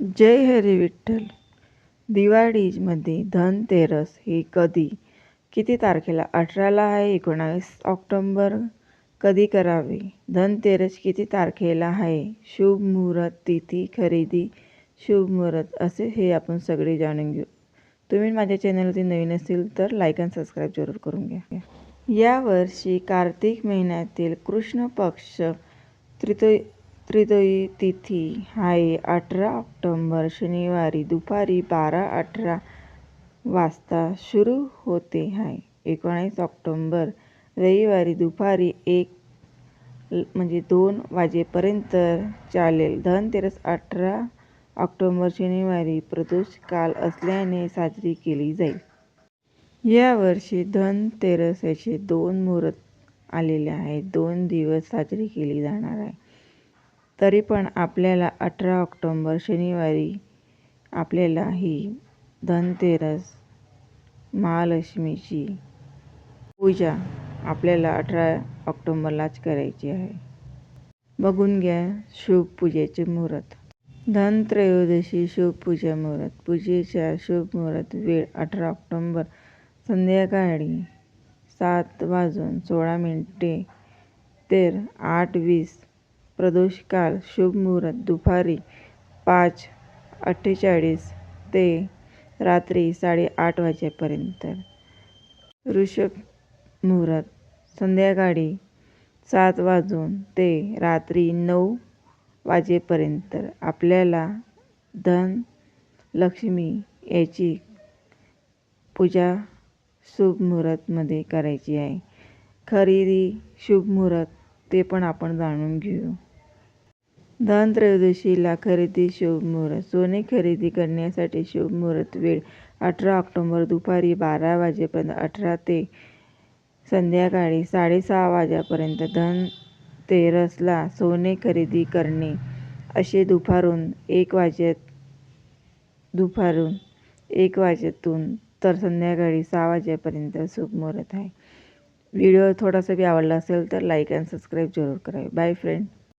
जय हरी विठ्ठल. दिवाळीमध्ये धनतेरस ही कधी किती तारखेला? अठराला आहे एकोणावीस ऑक्टोंबर. कधी करावे? धनतेरस किती तारखेला आहे? शुभ मुहूर्त तिथी खरेदी शुभ मुहूर्त असे हे आपण सगळे जाणून घेऊ. तुम्ही माझ्या चॅनलवरती नवीन असेल तर लाईक आणि सबस्क्राईब जरूर करून घ्या. यावर्षी कार्तिक महिन्यातील कृष्ण पक्ष तृतीय त्रिदोई तिथी आहे अठरा ऑक्टोंबर शनिवारी दुपारी बारा अठरा वाजता सुरू होते आहे एकोणीस ऑक्टोंबर रविवारी दुपारी एक म्हणजे दोन वाजेपर्यंत चालेल. धनतेरस अठरा ऑक्टोंबर शनिवारी प्रदोष काल असल्याने साजरी केली जाईल. यावर्षी धनतेरसाचे दोन मुहूर्त आलेले आहेत. दोन दिवस साजरी केली जाणार आहे. तरी पण आपल्याला अठरा ऑक्टोंबर शनिवारी आपल्याला ही धनतेरस महालक्ष्मीची पूजा आपल्याला अठरा ऑक्टोंबरलाच करायची आहे. बघून घ्या शुभ पूजेचे मुहूर्त. धनत्रयोदशी शुभ पूजा मुहूर्त. पूजेच्या शुभ मुहूर्त वेळ अठरा ऑक्टोंबर संध्याकाळी सात वाजून सोळा मिनिटे तेर आठ वीस प्रदोष काल शुभ मुहूर्त दुपारी पाच अठ्ठेचाळीस ते रात्री साडेआठ वाजेपर्यंत. ऋषभ मुहूर्त संध्याकाळी सात वाजून ते रात्री नऊ वाजेपर्यंत. आपल्याला धन लक्ष्मी याची पूजा शुभ मुहूर्तमध्ये करायची आहे. खरेदी शुभ मुहूर्त ते पण आपण जाणून घेऊ. धनत्रयोदशीला खरेदी शुभ मुहूर्त सोने खरेदी करण्यासाठी शुभ मुहूर्त वेळ अठरा ऑक्टोंबर दुपारी बारा वाजेपर्यंत अठरा ते संध्याकाळी साडेसहा वाजेपर्यंत धनतेरसला सोने खरेदी करणे. असे दुपारून एक वाजेत दुपारून एक वाजेतून तर संध्याकाळी सहा वाजेपर्यंत शुभ मुहूर्त आहे. व्हिडिओ थोडासा बी आवडला असेल तर लाईक अँड सबस्क्राईब जरूर करावे बाय फ्रेंड.